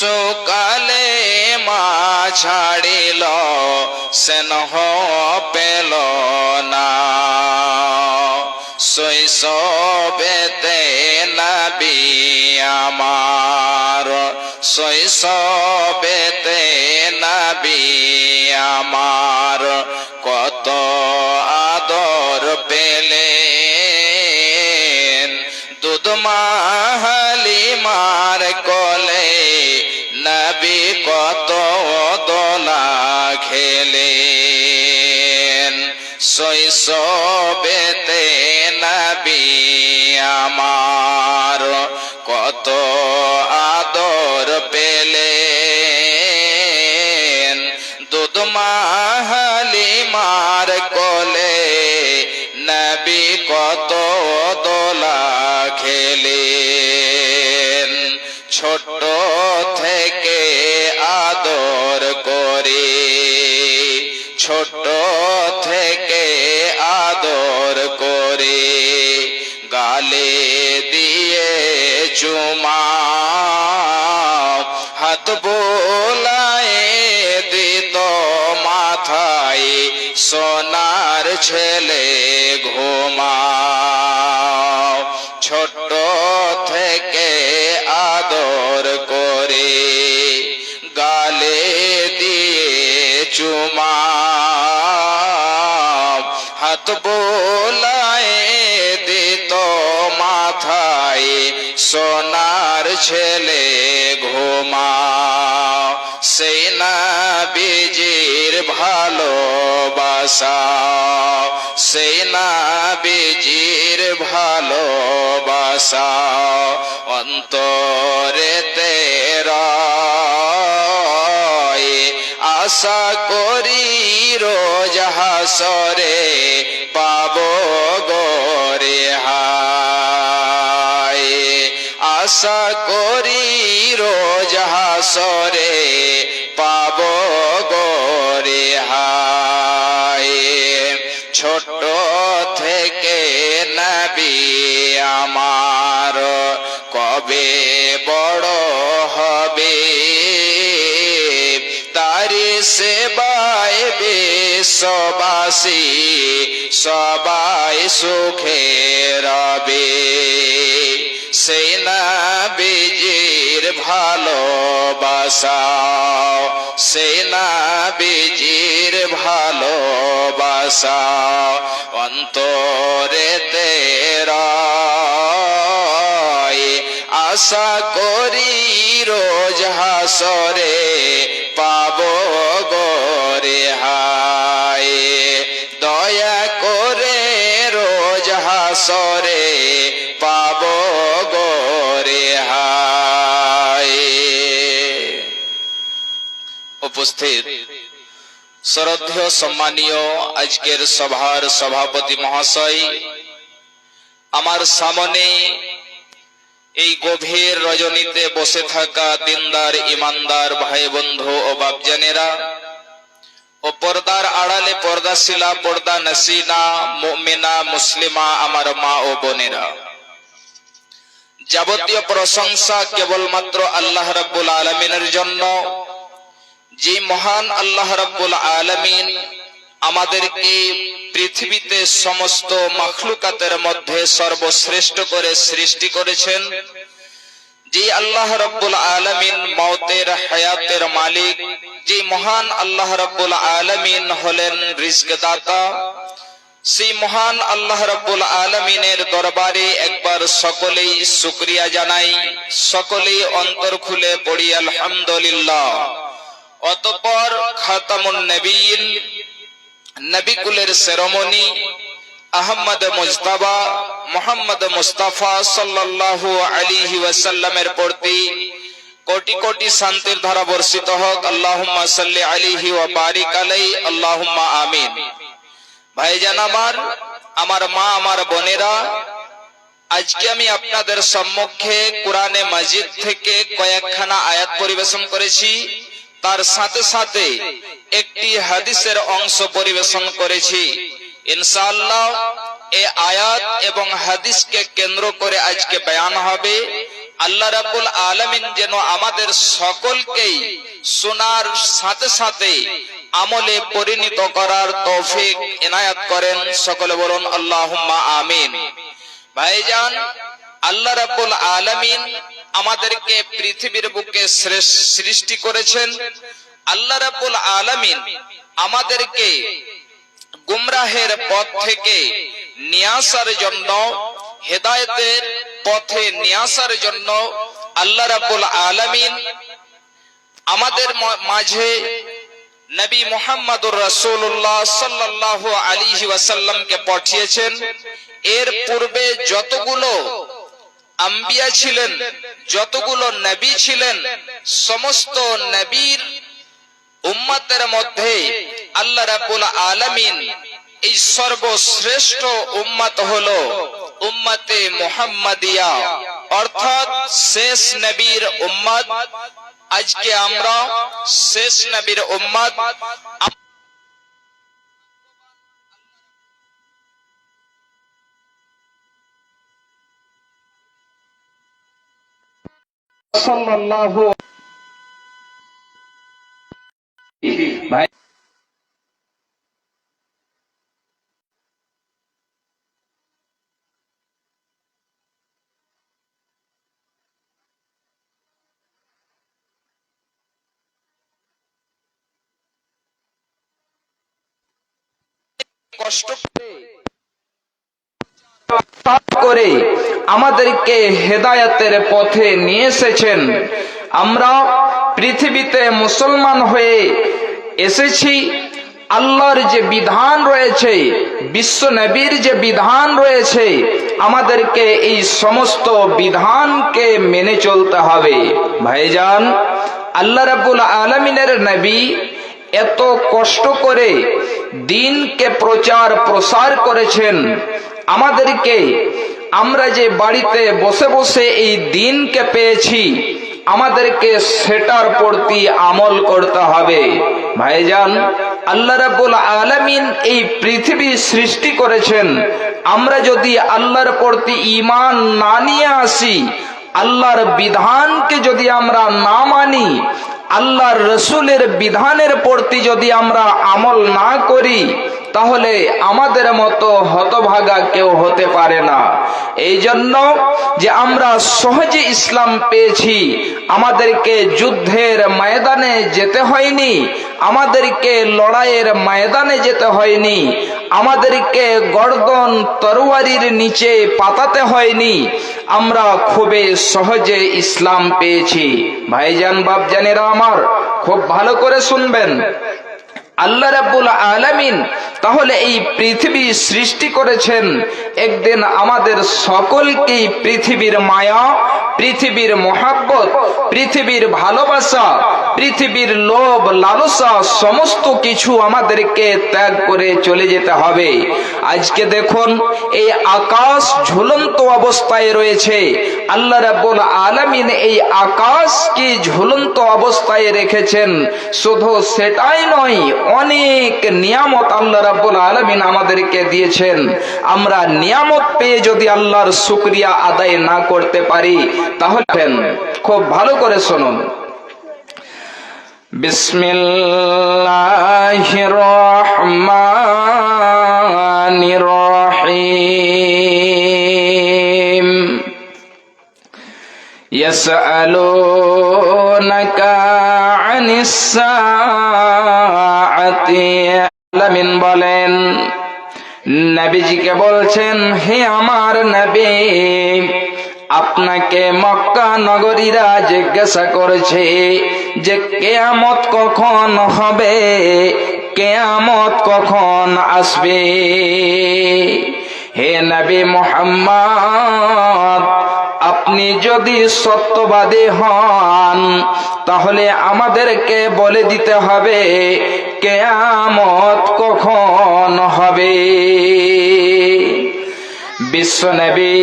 সকালে মা ছাড়িল স্নেহ পেল না। শৈশবেতে নবী আমার শৈশবেতে নবী আমার শৈশবেতে নবী আমার কত আদর পেলেন। দুধ মাহালি মার কোলে নবী কত দোলা খেলেন। ছোট থেকে আদর করে ছোট ছেলে ঘুমা ছোট থেকে আদর করে গালে দিয়ে চুমা হাত বোলায় দিত মাথায়, সোনার ছেলে ঘুমা সেই না বীজির ভালোবাসা। সেই না বীজির ভালোবাসা, অন্তরে তেরা আশা করি রোজ হাসরে পাব গোরে হায়। আশা করি রোজ হাসরে পাব সেবায় বিশ্ববাসী সবাই সুখে রবে সেই না বীজির ভালোবাসা সেই না বীজির ভালোবাসা অন্তরে তেরা আশা করি রোজ হাসরে পাব হাসরে পাব গোরে হায়। উপস্থিত শ্রদ্ধেয় সম্মানীয় আজকের সভার সভাপতি মহাশয়, আমার সামনে এই গভীর রজনীতে বসে থাকা দিনদার, ইমানদার ভাই বন্ধু ও বাপজানেরা ও পর্দার আড়ালে পর্দাশিলা পর্দা নসিনা, মুমিনা, মুসলিমা, আমার মা ও বোনেরা। যাবতীয় প্রশংসা কেবলমাত্র আল্লাহ রাব্বুল আলমিনের জন্য। যে মহান আল্লাহ রাব্বুল আলমিন আমাদেরকে পৃথিবীতে সমস্ত মখলুকাতের মধ্যে সর্বশ্রেষ্ঠ করে সৃষ্টি করেছেন। যে আল্লাহ রব্বুল আলমিন মৌতের হায়াতের মালিক, যে মহান আল্লাহ রব্বুল আলমিন হলেন রিস্ক দাতা সেই মহান আল্লাহ রব্বুল আলমিনের দরবারে একবার সকলেই শুক্রিয়া জানাই, সকলেই অন্তর খুলে পড়ি আলহামদুলিল্লাহ। অতপর খাতামুন নবীন, নবিকুলের সেরমনি আহমদ মুজতাবা, মোহাম্মদ মুস্তাফা সাল্লাল্লাহু আলাইহি ওয়াসাল্লামের প্রতি কোটি কোটি শান্তির ধারা বর্ষিত হোক। আল্লাহুম্মা সাল্লি আলাইহি ওয়া বারিক আলাই আল্লাহুম্মা আমিন। ভাইজান আমার আমার মা, আমার বোনেরা, আজকে আমি আপনাদের সম্মুখে কোরআনে মাজিদ থেকে কয়েকখানা আয়াত পরিবেশন করেছি। তার সাথে সাথে একটি হাদিসের অংশ পরিবেশন করেছি। ইনশাআল্লাহ, এ আয়াত এবং হাদিসকে কেন্দ্র করে আজকে বয়ান হবে। আল্লাহ রাব্বুল আলামিন যেন আমাদের সকলকেই শোনার সাথে সাথে আমলে পরিণত করার তৌফিক এনায়াত করেন। সকলে বলুন, আল্লাহুম্মা আমিন। ভাইজান, আল্লাহ রাব্বুল আলামিন আমাদেরকে পৃথিবীর বুকে সৃষ্টি করেছেন। আল্লাহ রাব্বুল আলামিন আমাদেরকে গুমরাহের পথ থেকে নিয়ে আসার জন্য, হেদায়েতের পথে নিয়ে আসার জন্য আল্লাহ রাব্বুল আলামিন আমাদের মাঝে নবী মুহাম্মদুর রাসূলুল্লাহ সাল্লাল্লাহু আলাইহি ওয়াসাল্লামকে পাঠিয়েছেন। এর পূর্বে যতগুলো আম্বিয়া ছিলেন, যতগুলো নবী ছিলেন, সমস্ত নবীর উম্মতের মধ্যে আল্লাহ রাব্বুল আলামিন এই সর্বশ্রেষ্ঠ উম্মত হলো উম্মতে মুহাম্মাদিয়া। অর্থাৎ শেষ নবীর উম্মত। আজকে আমরা শেষ নবীর উম্মত। সাল্লাল্লাহু ভাই কষ্ট করে আমাদেরকে হেদায়েতের পথে নিয়ে এসেছেন। আমরা পৃথিবীতে মুসলমান হয়ে এসেছি। আল্লাহর যে বিধান রয়েছে, বিশ্ব নবীর যে বিধান রয়েছে, আমাদেরকে এই সমস্ত বিধানকে মেনে চলতে হবে। ভাইজান, আল্লাহ রাব্বুল আলমিনের নবী এত কষ্ট করে দিনকে প্রচার প্রসার করেছেন। আমাদেরকে, আমরা যে বাড়িতে বসে বসে এই দিনকে পেয়েছি, আমাদেরকে সেটার প্রতি আমল করতে হবে। ভাইজান, আল্লাহ রাব্বুল আলামিন এই পৃথিবী সৃষ্টি করেছেন। আমরা যদি আল্লাহর প্রতি ঈমান না নিয়ে আসি, আল্লাহর বিধানকে যদি আমরা না মানি আল্লাহর রসুলের বিধানের প্রতি যদি আমরা আমল না করি তাহলে আমাদের মতো হতভাগা কেউ হতে পারে না। এই জন্য যে আমরা সহজে ইসলাম পেয়েছি, আমাদেরকে যুদ্ধের ময়দানে যেতে হয়নি, আমাদেরকে লড়াইয়ের ময়দানে যেতে হয়নি, আমাদেরকে গর্দন তরোয়ারির নিচে পাতাতে হয়নি, আমরা খুবই সহজে ইসলাম পেয়েছি। ভাইজান, বাপজানেরা আমার, খুব ভালো করে শুনবেন। আল্লাহ রাব্বুল আলামিন তাহলে এই পৃথিবী সৃষ্টি করেছেন। একদিন আমাদের সকলকেই পৃথিবীর মায়া, পৃথিবীর মোহাব্বত, পৃথিবীর ভালোবাসা, পৃথিবীর লোভ, লালসা সমস্ত কিছু আমাদেরকে ত্যাগ করে চলে যেতে হবে। আজকে দেখুন, এই আকাশ ঝুলন্ত অবস্থায় রয়েছে। আল্লাহ রাব্বুল আলামিন এই আকাশকে ঝুলন্ত অবস্থায় রেখেছেন? শুধু সেটাই নয় অনেক নিয়ামত আল্লাহ রাব্বুল আলমিন আমাদেরকে দিয়েছেন। আমরা নিয়ামত পেয়ে যদি আল্লাহর শুকরিয়া আদায় না করতে পারি, তাহলে খুব ভালো করে শুনুন। বিসমিল্লাহির রহমানির রহিম ইয়াসআলু আলামিন বলেন, নবীজিকে বলছেন, হে আমার নবী, আপনাকে মক্কা নগরীরা জিজ্ঞাসা করেছে যে, কেয়ামত কখন হবে? কেয়ামত কখন আসবে? হে নবী মোহাম্মদ আপনি যদি সত্যবাদী হন, তাহলে আমাদেরকে বলে দিতে হবে, কেয়ামত কখন হবে? বিশ্ব বিশ্বনবী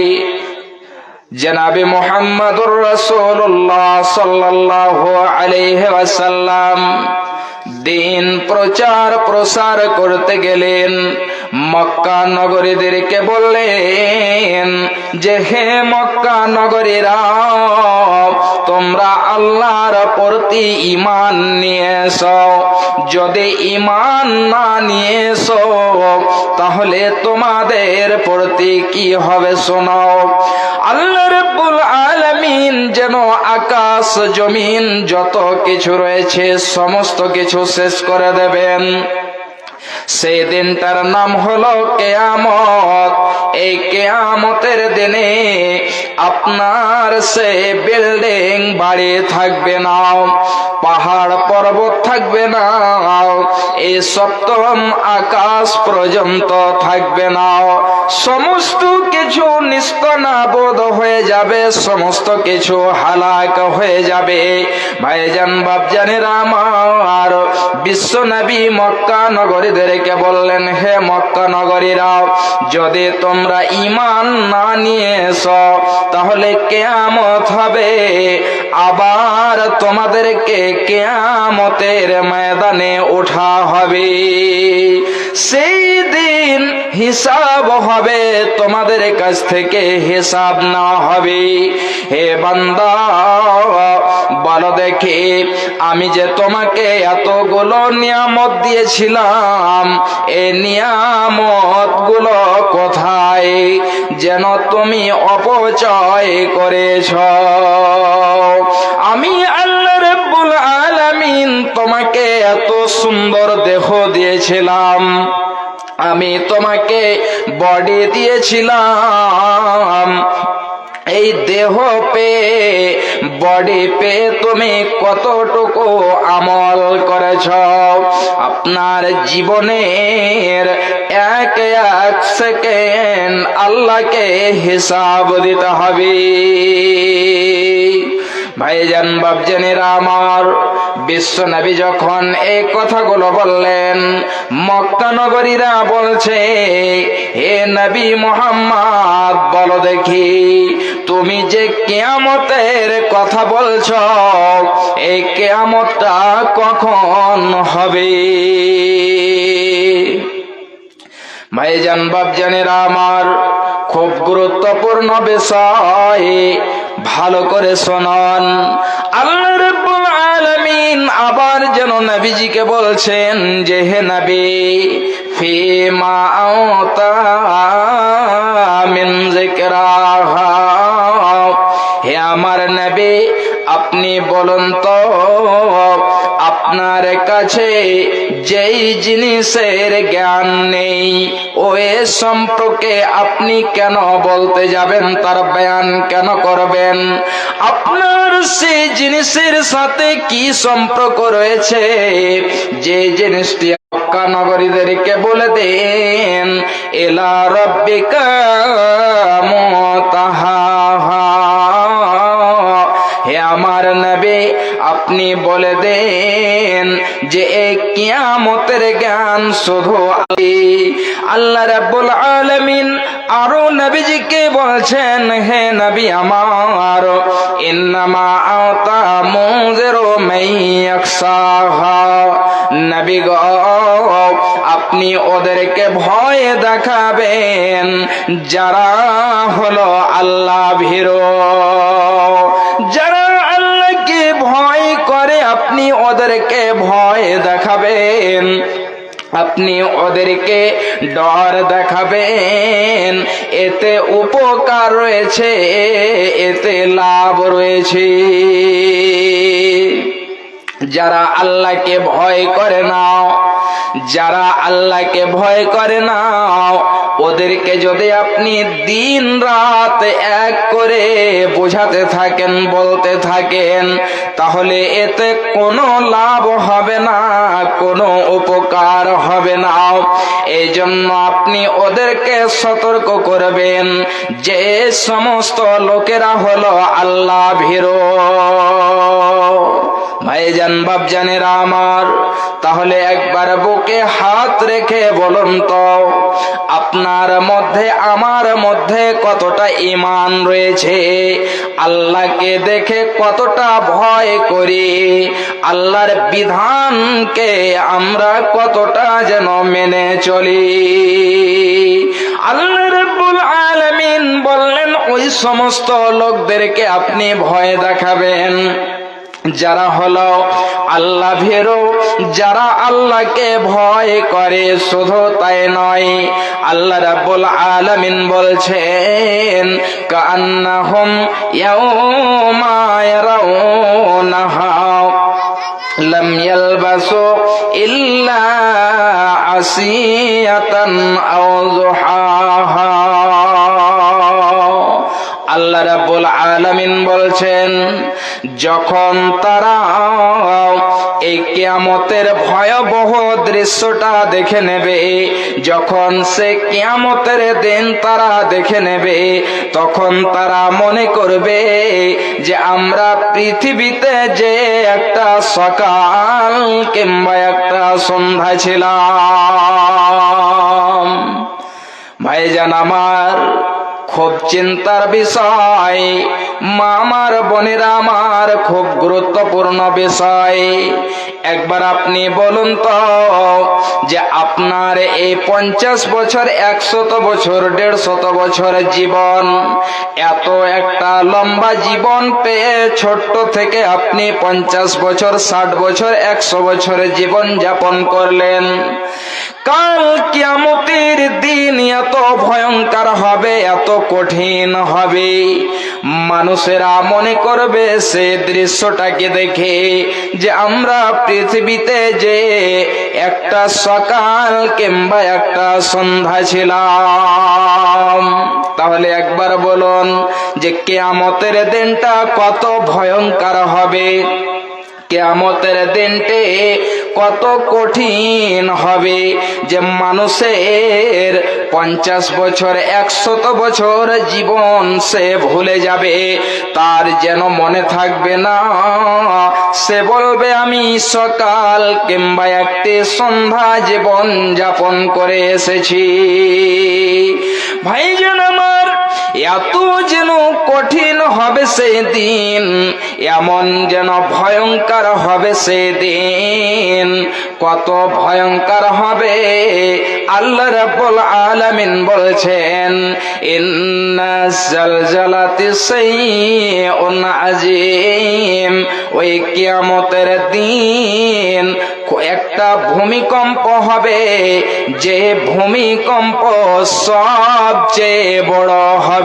জনাবি মোহাম্মদুর রসুল্লাহ সাল্লাহ আলাইহি ওয়াসাল্লাম দিন প্রচার প্রসার করতে গেলেন। মক্কা নগরীদেরকে বললেন যে, হে মক্কা নগরীরা, তোমরা আল্লাহর প্রতি ইমান নিয়ে যদি ইমান না নিয়ে তাহলে তোমাদের প্রতি কি হবে শোনাও আল্লাহ রব্বুল আলামিন যেন আকাশ, জমিন, যত কিছু রয়েছে, সমস্ত কিছু শেষ করে দেবেন। সেই দিনটার নাম হলো কেয়ামত। এই কেয়ামতের দিনে আপনার সে বিল্ডিং বাড়ি থাকবে না, পাহাড় পর্বত থাকবে না, এই সপ্তম আকাশ পর্যন্ত থাকবে না। সমস্ত কিছু নিস্তনাবোধ হয়ে যাবে, সমস্ত কিছু হালাক হয়ে যাবে। ভাইজান বাবজানের আমার, বিশ্ব নবী মক্কা নগরীদেরকে বললেন, হে মক্কা নগরীরা, যদি তোমরা ইমান না নিয়ে তাহলে কেয়ামত হবে। আবার তোমাদেরকে কেয়ামতের ময়দানে ওঠা হবে। সেই দিন হিসাব হবে, তোমাদের কাছ থেকে হিসাব না হবে। হে বান্দা, বলো দেখি, আমি যে তোমাকে এতগুলো নিয়ামত দিয়েছিলাম, এ নিয়ামতগুলো কোথায় যেন তুমি অপচয় করেছ? সুন্দর দেহ দিয়েছিলাম। আমি তোমাকে বডি দিয়েছিলাম। এই দেহ পে বডি পে তুমি কতটুকু আমল করেছ? আপনার জীবনের এক এক সেকেন্ড আল্লাহকে হিসাব দিতে হবে। ভাইজান বাবজানেরা আমার, বিশ্ব নবী যখন এই কথাগুলো বললেন, মক্কা নগরীরা বলছে, হে নবী মোহাম্মদ, বলো দেখি, তুমি যে কেয়ামতের কথা বলছ, এই কেয়ামতটা কখন হবে? ভাইজান বাবজানেরা আমার খুব গুরুত্বপূর্ণ বিষয় ভালো করে শোনান। আল্লাহ রাব্বুল আলামিন আবার যেন নবীজিকে বলছেন, যে হে নবী, ফিমা আওতা মিন যিকরাহা। হে আমার নবী, আপনি বলুন তো, আপনার কাছে যেই জিনিসের জ্ঞান নেই ও এ সম্পর্কে আপনি কেন বলতে যাবেন? তার বয়ান কেন করবেন? আপনার সেই জিনিসের সাথে কি সম্পর্ক রয়েছে? যে জিনিসটি নগরীদেরকে বলে দেন, এলা রব্বিকা জ্ঞান শুধু আল্লাহ- রাব্বুল আলামিন আরও নবীজিকে বলছেন, হে নবী আমার, ইন্নামা আতা মুজিরু মাইয়াকসাহা নবী গো, আপনি ওদেরকে ভয় দেখাবেন, যারা হলো আল্লাহ ভীরু। যারা আল্লাহকে ভয় করে, আপনি ওদেরকে ভয় দেখাবেন। আপনি ওদেরকে ডর দেখাবেন। এতে উপকার রয়েছে, এতে লাভ রয়েছে। যারা আল্লাহকে ভয় করে নাও, যারা আল্লাহকে ভয় করে নাও ওদেরকে যদি আপনি দিন রাত এক করে বোঝাতে থাকেন, বলতে থাকেন, তাহলে এতে কোনো লাভ হবে না, কোনো উপকার হবে না। এই জন্য আপনি ওদেরকে সতর্ক করবেন। যে সমস্ত লোকেরা হলো আল্লাহ ভীরু। ভাইজান বাবজানেরা আমার, তাহলে একবার বুকে হাত রেখে বলুন তো, আপনার মধ্যে, আমার মধ্যে কতটা ইমান রয়েছে? আল্লাহকে দেখে কতটা ভয় করি। আল্লাহর বিধানকে আমরা কতটা যেন মেনে চলি। আল্লাহ রাব্বুল আলামিন বললেন, ওই সমস্ত লোকদেরকে আপনি ভয় দেখাবেন। যারা হলো আল্লাহ ভেরো, যারা আল্লাহকে ভয় করে, শুধু তাই নয়, আল্লাহ রাবুল আলমিন বলছেন কান্না হোম ইয়ারাউনাহা ইল্লা আসিয়াতান আও আল্লাহ রাব্বুল আলামিন বলছেন, যখন তারা এই কিয়ামতের ভয়াবহ দৃশ্যটা দেখে নেবে, যখন সে কিয়ামতের দিন তারা দেখে নেবে, তখন তারা মনে করবে যে আমরা পৃথিবীতে যে একটা সকাল কিংবা একটা সন্ধ্যা ছিলাম। ভাইজান আমার খুব চিন্তার বিষয়। মা আমার বোনেরা আমার খুব গুরুত্বপূর্ণ বিষয়। একবার আপনি বলুন তো, যে আপনার এই পঞ্চাশ বছর, একশত বছর, দেড়শত বছর জীবন, এত একটা লম্বা জীবন পেয়ে ছোট্ট থেকে আপনি পঞ্চাশ বছর, ষাট বছর, একশো বছরের জীবন যাপন করলেন। কাল কিয়ামতের দিন এত ভয়ঙ্কর হবে, এত কঠিন হবে। মানুষেরা মনে করবে সে দৃশ্যটাকে দেখে যে আমরা পৃথিবীতে যে একটা সকাল কিংবা একটা সন্ধ্যা ছিলাম। তাহলে একবার বলুন যে কেয়ামতের দিনটা কত ভয়ঙ্কর হবে। কেয়ামতের দিনটে কত কঠিন হবে যে মানুষের পঞ্চাশ বছর, একশত বছর জীবন সে ভুলে যাবে। তার যেন মনে থাকবে না, সে বলবে, আমি সকাল কিংবা একটি সন্ধ্যা জীবন যাপন করে এসেছি। ভাইজান আমার এত যেন কঠিন হবে সেদিন, এমন যেন ভয়ঙ্কর হবে সেদিন। কত ভয়ঙ্কর হবে, আল্লাহ রাব্বুল আলামিন বলছেন, ইন্না জালজালাতি সাইয়্যুন আজিম ওই কিয়ামতের দিন একটা ভূমিকম্প হবে। যে ভূমিকম্প সবচেয়ে বড় হবে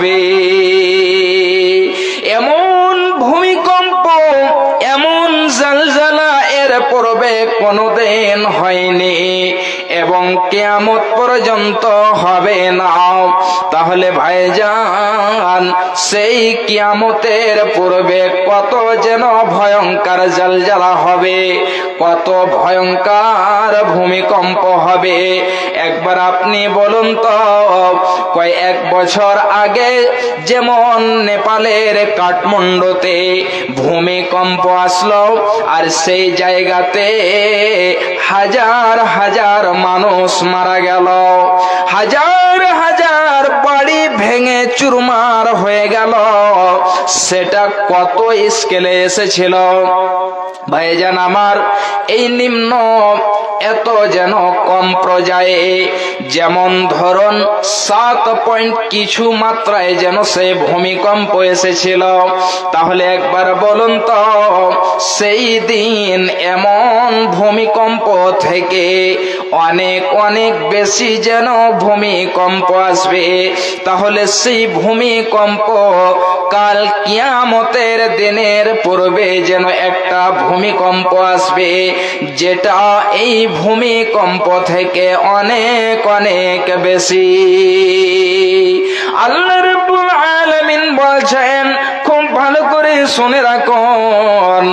এমন ভূমিকম্প এমন জালজালা এর পূর্বে কোনোদিন হয়নি। এবং কেয়ামত পর্যন্ত হবে না। তাহলে ভাইজান, সেই কিয়ামতের পূর্বে কত যেন ভয়ঙ্কর জালজালা হবে, কত ভয়ঙ্কর ভূমিকম্প হবে। একবার আপনি বলুন তো, কয়েক বছর আগে যেমন নেপালের কাঠমান্ডুতে ভূমিকম্প আসলো, আর সেই জায়গাতে হাজার হাজার মানুষ মারা গেল। হাজার হাজার বাড়ি ভেঙে চুরমার হয়ে গেল। সেটা কত স্কেলে এসেছিল? ভাইজান আমার, এই নিম্ন এত যেন কম পর্যায়ে যেমন ধরুন সাত পয়েন্ট কিছু মাত্রায় যেন সে ভূমিকম্প এসেছিল। তাহলে একবার বলুন তো, সেই দিন এমন ভূমিকম্প থেকে অনেক অনেক বেশি যেন ভূমিকম্প আসবে। তাহলে সেই ভূমিকম্প কাল কিয়ামতের দিনের পূর্বে যেন একটা ভূমিকম্প আসবে, যেটা এই ভূমিকম্প থেকে অনেক অনেক বেশি। আল্লাহ রব্বুল আলামিন বলছেন শুনে রাখুন,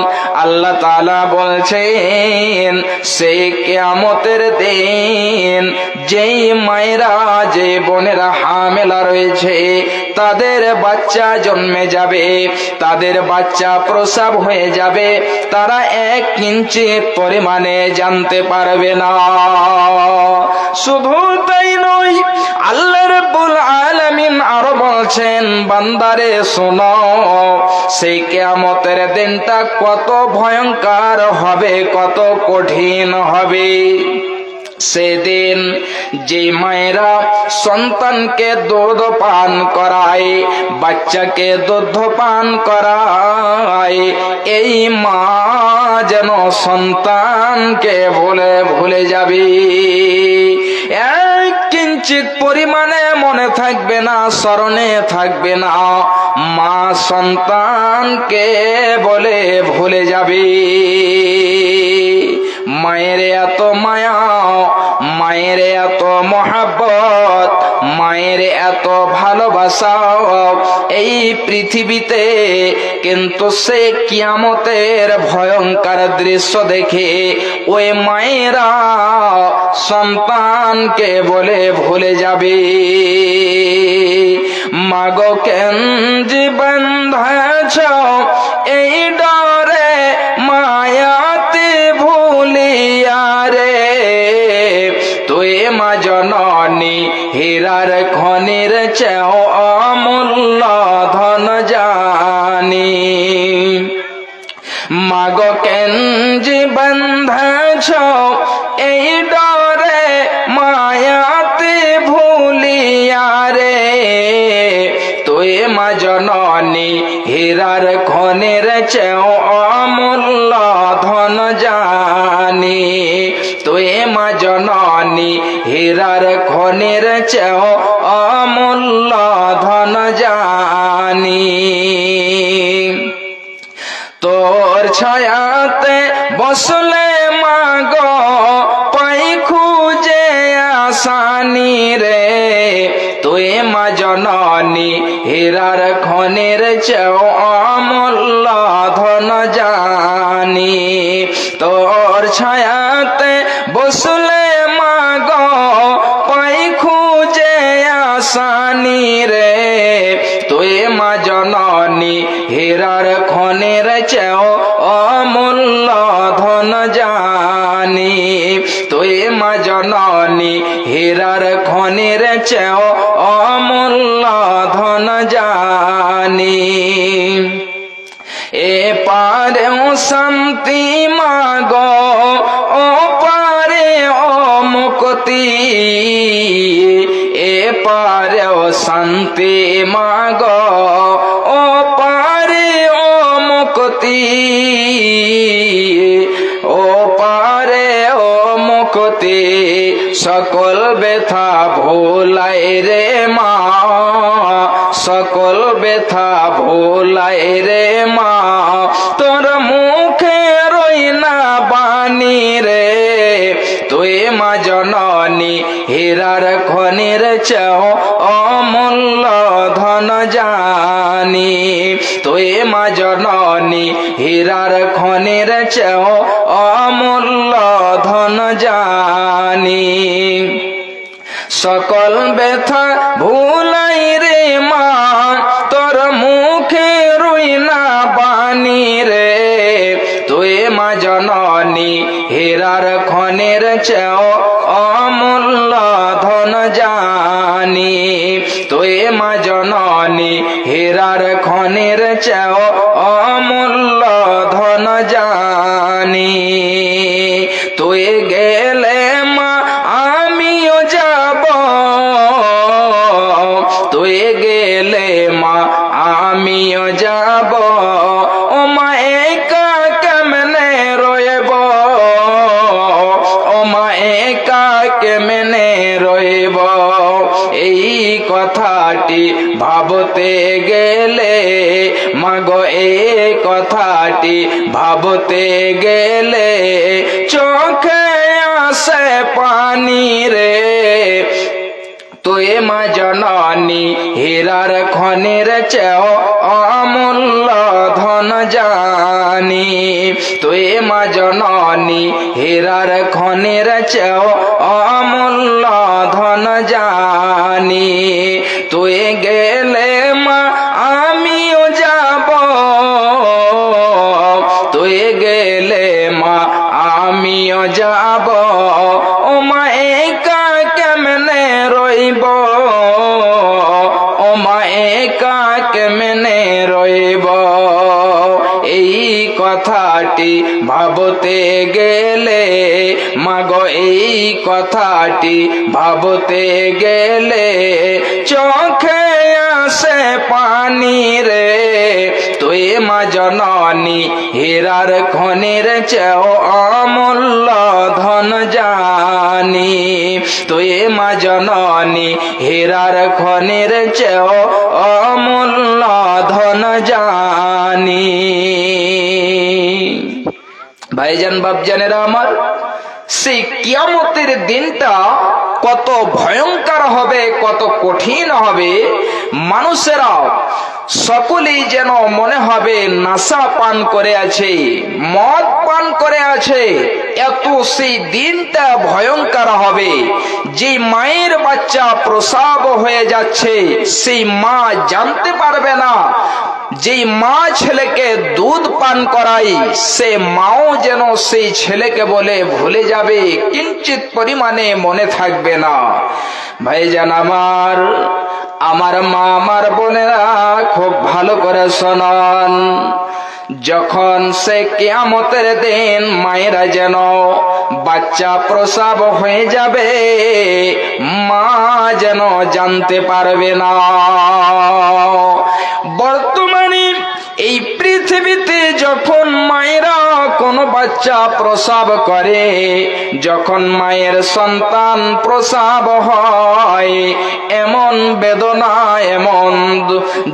আল্লাহ তাআলা বলছেন সেই কিয়ামতের দিন যেই মায়েরা, যে বোনেরা হামেলা রয়েছে, তাদের বাচ্চা জন্মে যাবে, তাদের বাচ্চা প্রসাব হয়ে যাবে, তারা এক কিঞ্চিত পরিমাণে জানতে পারবে না। শুধু তাই নয়, আল্লাহ রাব্বুল আলামিন আরও বলছেন, বান্দারে শোনো, সেই কেয়ামতের দিনটা কত ভয়ঙ্কর হবে, কত কঠিন হবে। সেদিন যে মায়েরা সন্তানকে দুধ পান করায়, বাচ্চাকে দুধ পান করায়, এই মা যেন সন্তানকে বলে ভুলে যাবে। কিঞ্চিত পরিমাণে মনে থাকবে না, স্মরণে থাকবে না। মা সন্তানকে বলে ভুলে যাবে। মায়ের এত মায়া, মায়ের এত মহাব্বত, মায়ের এত ভালোবাসাও এই পৃথিবীতে, কিন্তু সে কিয়ামতের ভয়ঙ্কর দৃশ্য দেখে ওই মায়েরা সন্তানকে বলে ভুলে যাবে। মাগো কেন জীবন ধাছ এই ডরে মায়াতে ভুলিয়া রে। তুই মা জননী হীরার খনির চেও অমূল্য ধন জানি। মাগ কেন যে বন্ধছ এই ডরে মায়াতে ভুলিয়া রে। তুই মা জননী, হীরার খনির চেও অমূল্য ধন জানি। তুই মা জননী, হীরার খনির চেও অমূল্য ধন জানি। তোর ছায়াতে বসলে মাগ, পাই খুঁজে আসানি রে। তুই মা জননী হীরার খনির চেও মুক্তি এ পারেও শান্তি মাগ ও পারে ও মুক্তি ও পারে ও মুক্তি সকল ব্যথা ভোলাই রে মা সকল ব্যথা ভোলাই রে মা হীরার খনির চেও অমূল্য ধন জানি। তুই মা জননী, হীরার খনির চেও অমূল্য ধন জানি। সকল ব্যথা ভুলাই রে মা, তোর মুখে রুই না বাণী রে। তুই মা জননী, হীরার খনির চেও অমূল্য হীরার খনের চেও খনির চেও অমূল্য ধন জানি। তুই মা জননী হীরার খনের চেও কথাটি ভাবতে গেলে চোখে আসে পানি রে। তুই মা জননী, হীরার খনির চেও অমূল্য ধন জানি। তুই মা জননী, হীরার খনির চেও অমূল্য ধন জানি। ভাইজান, বাপজানেরা আমার সেই কিয়ামতের দিনটা কত ভয়ঙ্কর হবে, কত কঠিন হবে। মানুষেরা সকলেই যেন মনে হবে নাসা পান করে আছে, মদ পান করে আছে। এত সেই দিনটা ভয়ঙ্কর হবে। যে মায়ের বাচ্চা প্রসাব হয়ে যাচ্ছে, সেই মা জানতে পারবে না যেই মা ছেলেকে দুধ পান করাই, সে মাও যেন সেই ছেলেকে বলে, ভুলে যাবে, কিঞ্চিত পরিমাণে মনে থাকবে না। ভাইজান আমার আমার মা, আমার বোনেরা খুব ভালো করে শোনান। যখন সে কেয়ামতের দিন মায়েরা যেন বাচ্চা প্রসাব হয়ে যাবে, মা যেন জানতে পারবে না। বাচ্চা প্রসাব করে, যখন মায়ের সন্তান প্রসাব হয়, এমন বেদনা, এমন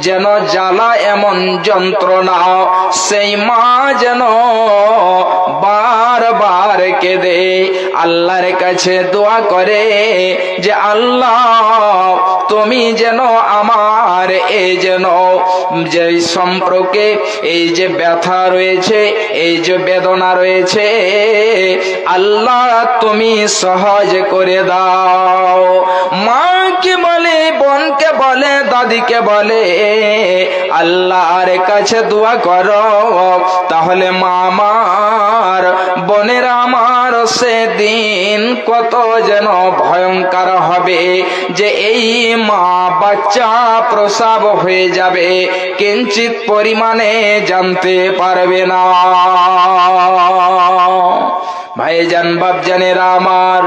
যেন জ্বালা, এমন যন্ত্রণা, সেই মা যেন বারবার কেঁদে আল্লাহর কাছে দোয়া করে যে, আল্লাহ, তুমি যেন আমার এই যেন যে সম্পর্কে এই যে ব্যথা রয়েছে, এই যে বেদনা রয়েছে, আল্লাহ, তুমি সহজ করে দাও। মাকে বলে, বোনকে বলে, দাদিকে বলে, আল্লাহর কাছে দোয়া করো। তাহলে মা আমার বোনের আমার সেদিন কত যেন ভয়ঙ্কর হবে যে এই মা বাচ্চা প্রসাব হয়ে যাবে, কিঞ্চিত পরিমাণে জানতে পারবে না। ভাই যান ভাইজান, বাপজানেরা আমার,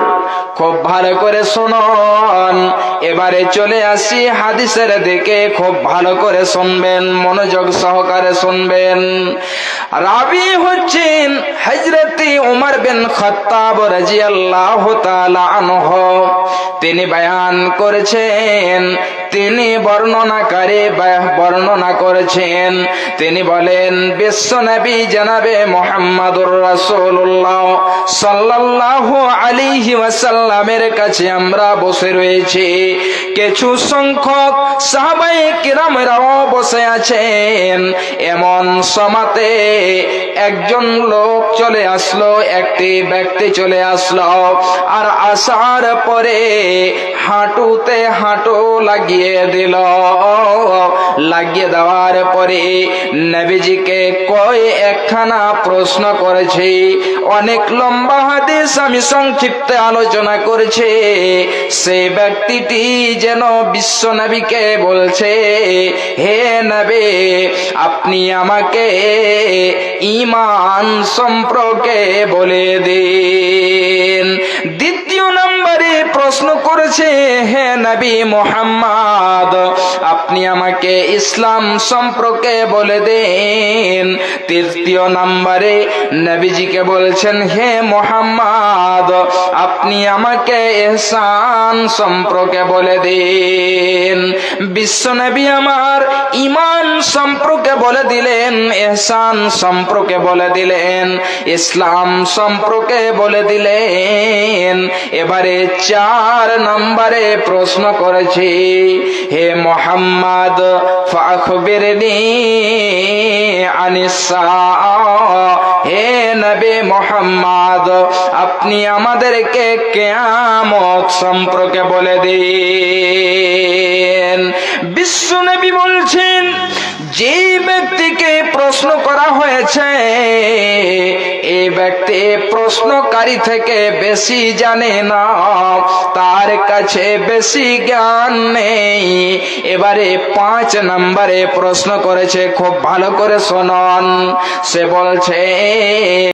খুব ভালো করে শুনুন। এবারে চলে আসি হাদিসের দিকে, খুব ভালো করে শুনবেন, মনোযোগ সহকারে শুনবেন। রাবি হচ্ছেন হজরতি উমর বিন খত্তাব রাজিয়াল্লাহু তাআলা তিনি বয়ান করেছেন তিনি বর্ণনাকারী বর্ণনা করেছেন। তিনি বলেন, বিশ্ব নবী জানাবে মোহাম্মদুর রাসূলুল্লাহ সাল্লাল্লাহু আলাইহি ওয়াসাল্লামের কাছে আমরা বসে রয়েছি। কিছু সংখ্যক সাহাবাই কিরামরাও বসে আছেন। এমন সমাতে একজন লোক চলে আসলো, একটি ব্যক্তি চলে আসলো। আর আসার পরে হাঁটুতে হাঁটু লাগিয়ে দিল। লাগিয়ে দেওয়ার পরে নবীজিকে কয় একখানা প্রশ্ন করেছি। অনেক লম্বা হাদিস আমি সংক্ষিপ্তে আলোচনা করেছে। সে ব্যক্তিটি যেন বিশ্ব নবীকে বলছে, হে নবে, আপনি আমাকে ইমান সম্পর্কে বলে দিন। দ্বিতীয় নম্বরে প্রশ্ন করেছে, হে নবী মোহাম্মদ, আপনি আমাকে ইসলাম সম্পর্কে বলে দিন। তৃতীয় নম্বরে নবীজিকে বলছেন, হে মোহাম্মদ, আপনি আমাকে এহসান সম্পর্কে বলে দেন। বিশ্ব নবী আমার ইমান সম্পর্কে বলে দিলেন, এহসান সম্পর্কে বলে দিলেন, ইসলাম সম্পর্কে বলে দিলেন। এবারে চার নম্বরে প্রশ্ন করেছি, হে মোহাম্মদ হে নবে মোহাম্মদ, আপনি আমাদেরকে কেয়ামত সম্পর্কে বলে দিন। বিশ্ব নবী বলছেন, যে প্রশ্ন করা হয়েছে। এ ব্যক্তি প্রশ্নকারী থেকে বেশি জানে না। তার কাছে বেশি জ্ঞান নেই। এবারে পাঁচ নম্বরে প্রশ্ন করেছে, খুব ভালো করে শোনন। সে বলছে